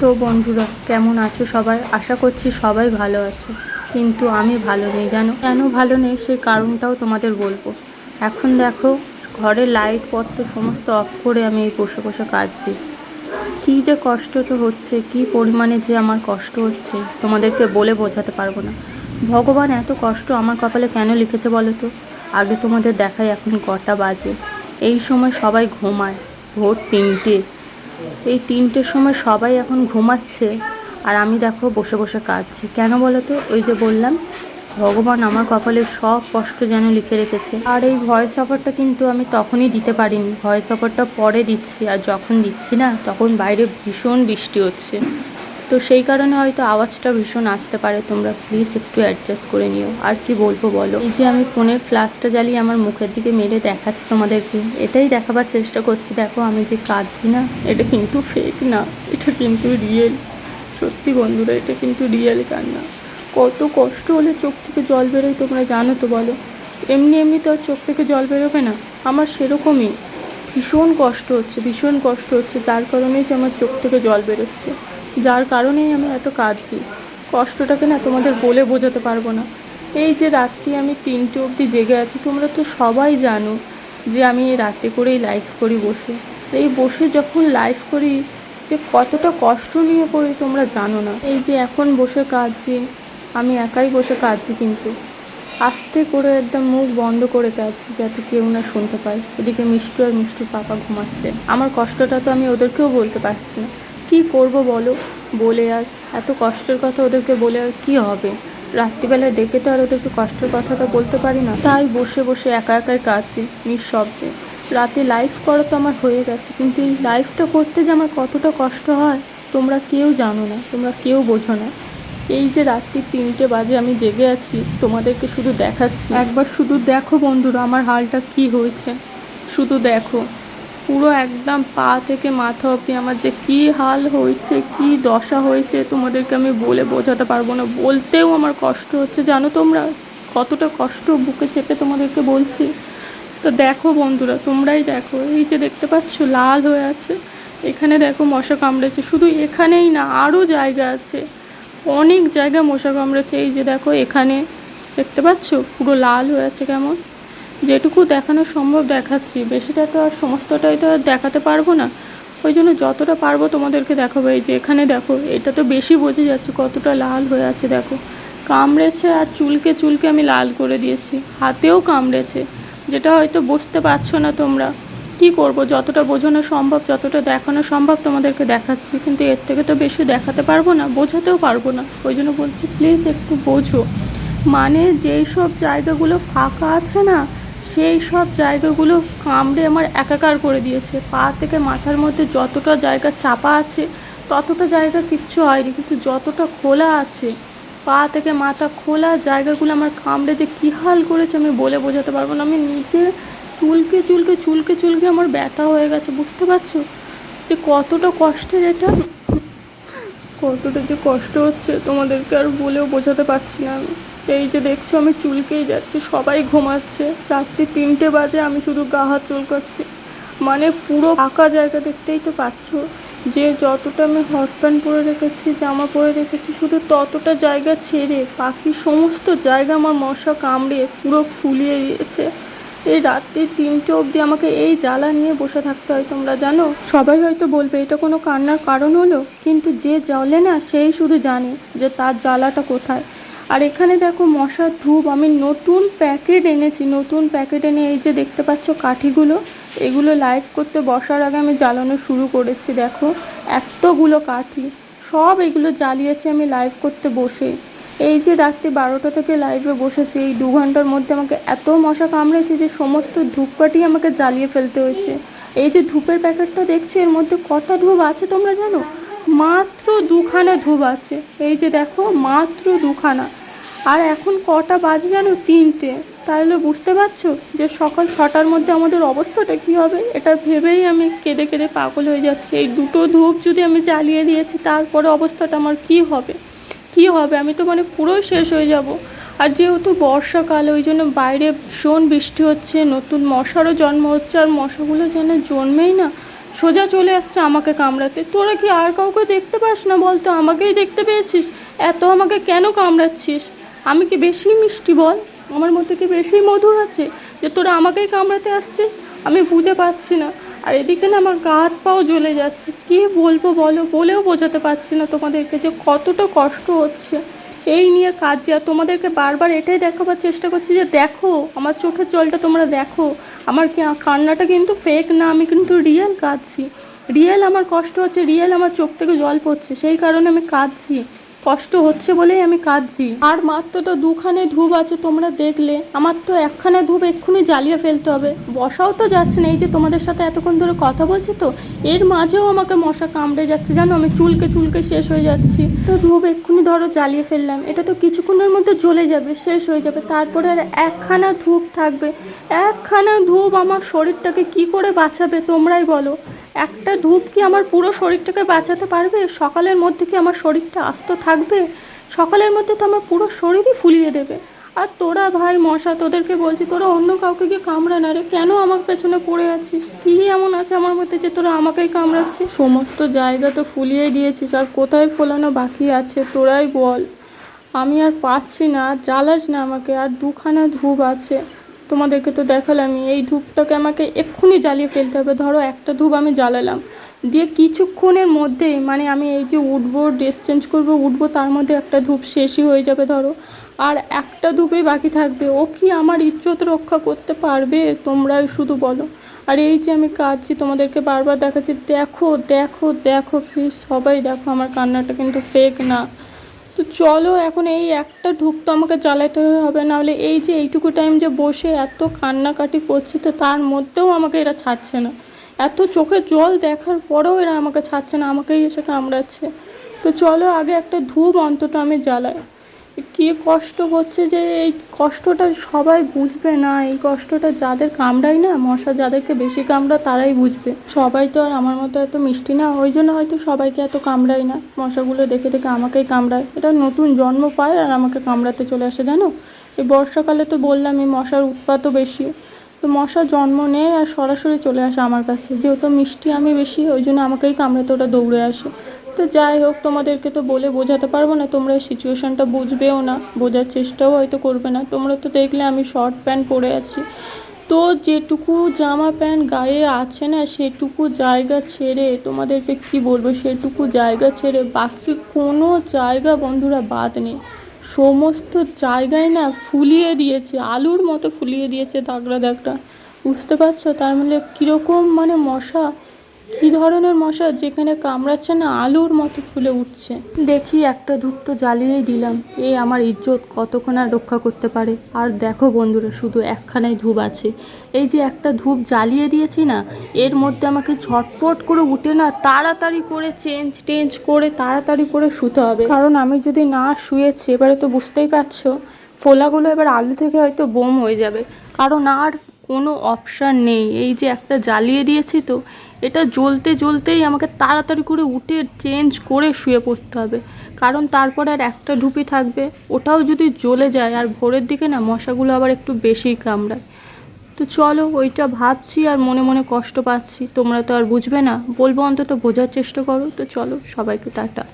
তো বন্ধুরা, কেমন আছো সবাই? আশা করছি সবাই ভালো আছো। কিন্তু আমি ভালো নেই, জানো? কেন ভালো নেই? সেই কারণটাও তোমাদের বলব। এখন দেখো ঘরের লাইট সমস্ত অফ করে আমি এই বসে বসে কাঁদছি। কী যে কষ্ট তো হচ্ছে, কী পরিমাণে যে আমার কষ্ট হচ্ছে, তোমাদেরকে বলে বোঝাতে পারব না। ভগবান এত কষ্ট আমার কপালে কেন লিখেছে বলো তো? আগে তোমাদের দেখাই এখন কটা বাজে। এই সময় সবাই ঘুমায়, ভোর তিনটে। এই তিনটের সময় সবাই এখন ঘুমাচ্ছে আর আমি দেখো বসে বসে কাঁদছি। কেন বলো তো? ওই যে বললাম, ভগবান আমার কপালে সব কষ্ট যেন লিখে রেখেছে। আর এই ভয়েস অফারটা কিন্তু আমি তখনই দিতে পারিনি। ভয়েস অফারটা পরে দিচ্ছি আর যখন দিচ্ছি না, তখন বাইরে ভীষণ বৃষ্টি হচ্ছে। তো সেই কারণে হয়তো আওয়াজটা ভীষণ আসতে পারে। তোমরা প্লিজ একটু অ্যাডজাস্ট করে নিও। আর কি বলব বলো? এই যে আমি ফোনের ফ্ল্যাশটা জ্বালিয়ে আমার মুখের দিকে মেরে দেখাচ্ছি তোমাদেরকে। এটাই দেখাবার চেষ্টা করছি। দেখো আমি যে কাঁদছি না, এটা কিন্তু ফেক না। এটা কিন্তু রিয়েল সত্যি বন্ধুরা, এটা কিন্তু রিয়েল কান্না। কত কষ্ট হলে চোখ থেকে জল বেরোয় তোমরা জানো তো বলো? এমনি এমনি তো আর চোখ থেকে জল বেরোবে না। আমার সেরকমই। ভীষণ কষ্ট হচ্ছে, ভীষণ কষ্ট হচ্ছে। যার কারণেই যে আমার চোখ থেকে জল বেরোচ্ছে। যার কারণেই আমি এত কাঁদছি। কষ্টটাকে না তোমাদের বলে বোঝাতে পারব না। এই যে রাত্রি আমি তিনটে অবধি জেগে আছি, তোমরা তো সবাই জানো যে আমি এই রাতে করেই লাইভ করি বসে। এই বসে যখন লাইভ করি, যে কতটা কষ্ট নিয়ে পড়ি তোমরা জানো না। এই যে এখন বসে কাঁদছি, আমি একাই বসে কাঁদছি কিন্তু। আস্তে করে একদম মুখ বন্ধ করে কাঁদছি যাতে কেউ না শুনতে পায়। এদিকে মিষ্টু আর মিষ্টির পাপা ঘুমাচ্ছে। আমার কষ্টটা তো আমি ওদেরকেও বলতে পারছি না। কী করব বলো? বলে আর এত কষ্টের কথা ওদেরকে বলে আর কী হবে? রাত্রিবেলায় ডেকে তো আর ওদেরকে কষ্টের কথাটা বলতে পারি না। তাই বসে বসে একা একাই কাঁদছি নিঃশব্দে। রাতে লাইভ করা তো আমার হয়ে গেছে, কিন্তু এই লাইফটা করতে যে আমার কতটা কষ্ট হয়, তোমরা কেউ জানো না, তোমরা কেউ বোঝো না। এই যে রাত্রি তিনটে বাজে আমি জেগে আছি, তোমাদেরকে শুধু দেখাচ্ছি। একবার শুধু দেখো বন্ধুরা, আমার হালটা কি হয়েছে। শুধু দেখো। পুরো একদম পা থেকে মাথা অবধি আমার যে কি হাল হয়েছে, কি দশা হয়েছে তোমাদেরকে আমি বলে বোঝাতে পারব না। বলতেও আমার কষ্ট হচ্ছে, জানো তোমরা? কতটা কষ্ট বুকে চেপে তোমাদেরকে বলছি। তো দেখো বন্ধুরা, তোমরাই দেখো। এই যে দেখতে পাচ্ছ, লাল হয়ে আছে। এখানে দেখো মশা কামড়েছে। শুধু এখানেই না আরও জায়গা আছে। অনেক জায়গা মশা কামড়েছে। এই যে দেখো এখানে, দেখতে পাচ্ছ? পুরো লাল হয়ে আছে কেমন? যেটুকু দেখানো সম্ভব দেখাচ্ছি। বেশিটা তো আর সমস্তটাই তো আর দেখাতে পারব না। ওই জন্য যতটা পারব তোমাদেরকে দেখাবো। এই যে এখানে দেখো, এটা তো বেশি বোঝা যাচ্ছে কতটা লাল হয়ে আছে, দেখো। কামড়েছে আর চুলকে চুলকে আমি লাল করে দিয়েছি। হাতেও কামড়েছে। যেটা হয়তো বুঝতে পারছ না তোমরা। কি করব? যতটা বোঝানো সম্ভব, যতটা দেখানো সম্ভব তোমাদেরকে দেখাচ্ছি। কিন্তু এর থেকে তো বেশি দেখাতে পারব না, বোঝাতেও পারব না। ওই জন্য বলছি প্লিজ একটু বোঝো। মানে যেই সব জায়গাগুলো ফাঁকা আছে না সেই সব জায়গাগুলো কামড়ে আমার একাকার করে দিয়েছে। পা থেকে মাথার মধ্যে যতটা জায়গা চাপা আছে, ততটা জায়গা কিচ্ছু হয়নি, কিন্তু যতটা খোলা আছে, পা থেকে মাথা খোলা জায়গাগুলো আমার কামড়ে যে কী হাল করেছে আমি বলে বোঝাতে পারব না। আমি নিচে চুলকে চুলকে চুলকে চুলকে আমার ব্যথা হয়ে গেছে, বুঝতে পারছ? যে কতটা কষ্টের এটা, কতটা যে কষ্ট হচ্ছে তোমাদেরকে আর বলেও বোঝাতে পারছি না আমি। এই যে দেখছ, আমি চুলকেই যাচ্ছি, সবাই ঘুমাচ্ছে। রাত্রি তিনটে বাজে, আমি শুধু গা হাত চুলকাচ্ছি মানে পুরো ফাঁকা জায়গা দেখতেই তো পাচ্ছ। যে যতটা আমি হট প্যান্ট পরে রেখেছি, জামা পরে রেখেছি, শুধু ততটা জায়গা ছেড়ে, বাকি সমস্ত জায়গা আমার মশা কামড়ে পুরো ফুলিয়ে দিয়েছে। এই রাত্রি তিনটে অবধি আমাকে এই জ্বালা নিয়ে বসে থাকতে হয় তোমরা জানো? সবাই হয়তো বলবে, এটা কোনো কান্নার কারণ হলো? কিন্তু যে জ্বলে না, সেই শুধু জানে যে তার জ্বালাটা কোথায়। আর এখানে দেখো মশার ধূপ, আমি নতুন প্যাকেট এনেছি, নতুন প্যাকেট এনে এই যে দেখতে পাচ্ছ কাঠিগুলো, এগুলো লাইভ করতে বসার আগে আমি জ্বালানো শুরু করেছি, দেখো এতগুলো কাঠি, সব এগুলো জ্বালিয়েছি আমি লাইভ করতে বসে। এই যে রাত্রি বারোটা থেকে লাইভে বসেছি, এই দু ঘণ্টার মধ্যে আমাকে এত মশা কামড়েছে যে সমস্ত ধূপকাঠি আমাকে জ্বালিয়ে ফেলতে হয়েছে। এই যে ধূপের প্যাকেটটা দেখছ, এর মধ্যে কটা ধূপ আছে তোমরা জানো? মাত্র দুখানা ধূপ আছে। এই যে দেখো, মাত্র দুখানা। আর এখন কটা বাজে জানো? তিনটে। তাহলে বুঝতে পারছ যে সকাল ছটার মধ্যে আমাদের অবস্থাটা কী হবে? এটা ভেবেই আমি কেঁদে কেঁদে পাগল হয়ে যাচ্ছি। এই দুটো ধূপ যদি আমি জ্বালিয়ে দিয়েছি, তারপরে অবস্থাটা আমার কী হবে? কী হবে? আমি তো মানে পুরোই শেষ হয়ে যাব। আর যেহেতু বর্ষাকাল, ওই জন্য বাইরে ভীষণ বৃষ্টি হচ্ছে, নতুন মশারও জন্ম হচ্ছে, আর মশাগুলো যেন জন্মেই না, সোজা চলে আসছে আমাকে কামড়াতে। তোরা কি আর কাউকে দেখতে পাস না বলতো? আমাকেই দেখতে পেয়েছিস। এত আমাকে কেন কামড়াচ্ছিস? আমি কি বেশি মিষ্টি বল? আমার মধ্যে কি বেশি মধুর আছে যে তোরা আমাকেই কামড়াতে আসছিস আমি বুঝে পাচ্ছি না। আর এদিকে না আমার গা হাত পাও জ্বলে যাচ্ছে। কি বলব বলো? বলেও বোঝাতে পারছি না তোমাদেরকে যে কতটা কষ্ট হচ্ছে। এই নিয়ে কাজ আর তোমাদেরকে বারবার এটাই দেখাবার চেষ্টা করছি যে দেখো, আমার চোখের জলটা তোমরা দেখো। আমার কান্নাটা কিন্তু ফেক না, আমি কিন্তু রিয়েল কাঁদছি। রিয়েল আমার কষ্ট হচ্ছে রিয়েল আমার চোখ থেকে জল পড়ছে। সেই কারণে আমি কাঁদছি। কষ্ট হচ্ছে বলেই আমি কাঁদছি। আর মাত্র তো দুখানে ধূপ আছে তোমরা দেখলে। আমার তো একখানে ধূপ এক্ষুনি জ্বালিয়ে ফেলতে হবে। বসাও তো যাচ্ছে না, এই যে তোমাদের সাথে এতক্ষণ ধরে কথা বলছি তো, এর মাঝেও আমাকে মশা কামড়ে যাচ্ছে। জানো, আমি চুলকে চুলকে শেষ হয়ে যাচ্ছি। তো ধূপ এক্ষুনি ধরো জ্বালিয়ে ফেললাম। এটা তো কিছুক্ষণের মধ্যে জ্বলে যাবে, শেষ হয়ে যাবে। তারপরে আর একখানা ধূপ থাকবে। একখানা ধূপ আমার শরীরটাকে কি করে বাঁচাবে তোমরাই বলো। একটা ধূপ কি আমার পুরো শরীরটাকে বাঁচাতে পারবে? সকালের মধ্যে কি আমার শরীরটা আস্ত থাকবে? সকালের মধ্যে তো আমার পুরো শরীরই ফুলিয়ে দেবে। আর তোরা ভাই মশা, তোদেরকে বলছি, তোরা অন্য কাউকে গিয়ে কামড়া না রে। কেন আমার পেছনে পড়ে আছিস? কি এমন আছে আমার মধ্যে যে তোরা আমাকেই কামড়াচ্ছিস? সমস্ত জায়গা তো ফুলিয়ে দিয়েছিস, আর কোথায় ফোলানো বাকি আছে তোরাই বল। আমি আর পাচ্ছি না, জ্বালাস না আমাকে, আর দুখানা ধূপ আছে। তোমাদেরকে তো দেখালামই এই ধূপটাকে আমাকে এক্ষুনি জ্বালিয়ে ফেলতে হবে। ধরো একটা ধূপ আমি জ্বালালাম। দিয়ে কিছুক্ষণের মধ্যেই মানে আমি এই যে উঠবো ড্রেস চেঞ্জ করব, উঠবো, তার মধ্যে একটা ধূপ শেষই হয়ে যাবে, ধরো। আর একটা ধূপই বাকি থাকবে। ও কি আমার ইজ্জত রক্ষা করতে পারবে? তোমরাই শুধু বলো। আর এই যে আমি কাঁদছি, তোমাদেরকে বারবার দেখাচ্ছি, দেখো দেখো দেখো প্লিজ সবাই দেখো, আমার কান্নাটা কিন্তু ফেক না। তো চলো এখন এই একটা ঢুক তো আমাকে জ্বালাতে হবে, নাহলে এই যে এইটুকু টাইম যে বসে এত কান্নাকাটি করছে তো তার মধ্যেও আমাকে এরা ছাড়ছে না। এত চোখে জল দেখার পরেও এরা আমাকে ছাড়ছে না, আমাকেই এসে কামড়াচ্ছে। তো চলো আগে একটা ধূপ অন্তত আমি জ্বালাই। কি কষ্ট হচ্ছে যে এই কষ্টটা সবাই বুঝবে না, এই কষ্টটা যাদের কামড়ায় না, মশা যাদেরকে বেশি কামড়া তারাই বুঝবে। সবাই তো আর আমার মতো এত মিষ্টি না, ওই জন্য হয়তো সবাইকে এত কামড়ায় না। মশাগুলো দেখে দেখে আমাকেই কামড়ায়। এটা নতুন জন্ম পায় আর আমাকে কামড়াতে চলে আসে, জানো? এই বর্ষাকালে তো বললাম, এই মশার উৎপাতও বেশি। তো মশা জন্ম নেয় আর সরাসরি চলে আসে আমার কাছে। যেহেতু মিষ্টি আমি বেশি, ওই জন্য আমাকেই কামড়াতে ওটা দৌড়ে আসে। তো যাই হোক, তোমাদেরকে তো বলে বোঝাতে পারব না, তোমরা সিচুয়েশানটা বুঝবেও না, বোঝার চেষ্টাও হয়তো করবে না। তোমরা তো দেখলে আমি শর্ট প্যান্ট পরে আছি। তো যেটুকু জামা প্যান্ট গায়ে আছে না, সেটুকু জায়গা ছেড়ে তোমাদেরকে কি বলব, সেটুকু জায়গা ছেড়ে বাকি কোনো জায়গা বন্ধুরা বাদ নেই। সমস্ত জায়গায় না ফুলিয়ে দিয়েছে, আলুর মতো ফুলিয়ে দিয়েছে দাগড়া দাগড়া বুঝতে পারছ? তার মানে কীরকম মানে মশা। কী ধরনের মশা যেখানে কামড়াচ্ছে না, আলুর মতো ফুলে উঠছে? দেখি, একটা ধূপ তো জ্বালিয়েই দিলাম। এই আমার ইজ্জত কতক্ষণ আর রক্ষা করতে পারে? আর দেখো বন্ধুরা, শুধু একখানাই ধূপ আছে। এই যে একটা ধূপ জ্বালিয়ে দিয়েছি না, এর মধ্যে আমাকে ঝটপট করে উঠে না, তাড়াতাড়ি করে চেঞ্জ, টেঞ্জ করে তাড়াতাড়ি করে শুতে হবে। কারণ আমি যদি না শুয়েছি, এবারে তো বুঝতেই পারছ, ফোলাগুলো এবার আলু থেকে হয়তো বোম হয়ে যাবে। কারণ আর কোনো অপশান নেই। এই যে একটা জ্বালিয়ে দিয়েছি তো এটা জ্বলতে জ্বলতেই আমাকে তাড়াতাড়ি করে উঠে চেঞ্জ করে শুয়ে পড়তে হবে। কারণ তারপরে আর একটা ঢুপি থাকবে, ওটাও যদি জ্বলে যায়, আর ভোরের দিকে না মশাগুলো আবার একটু বেশিই কামড়ায়। তো চলো, ওইটা ভাবছি আর মনে মনে কষ্ট পাচ্ছি। তোমরা তো আর বুঝবে না, বলব অন্তত বোঝার চেষ্টা করো। তো চলো, সবাইকে টাটা।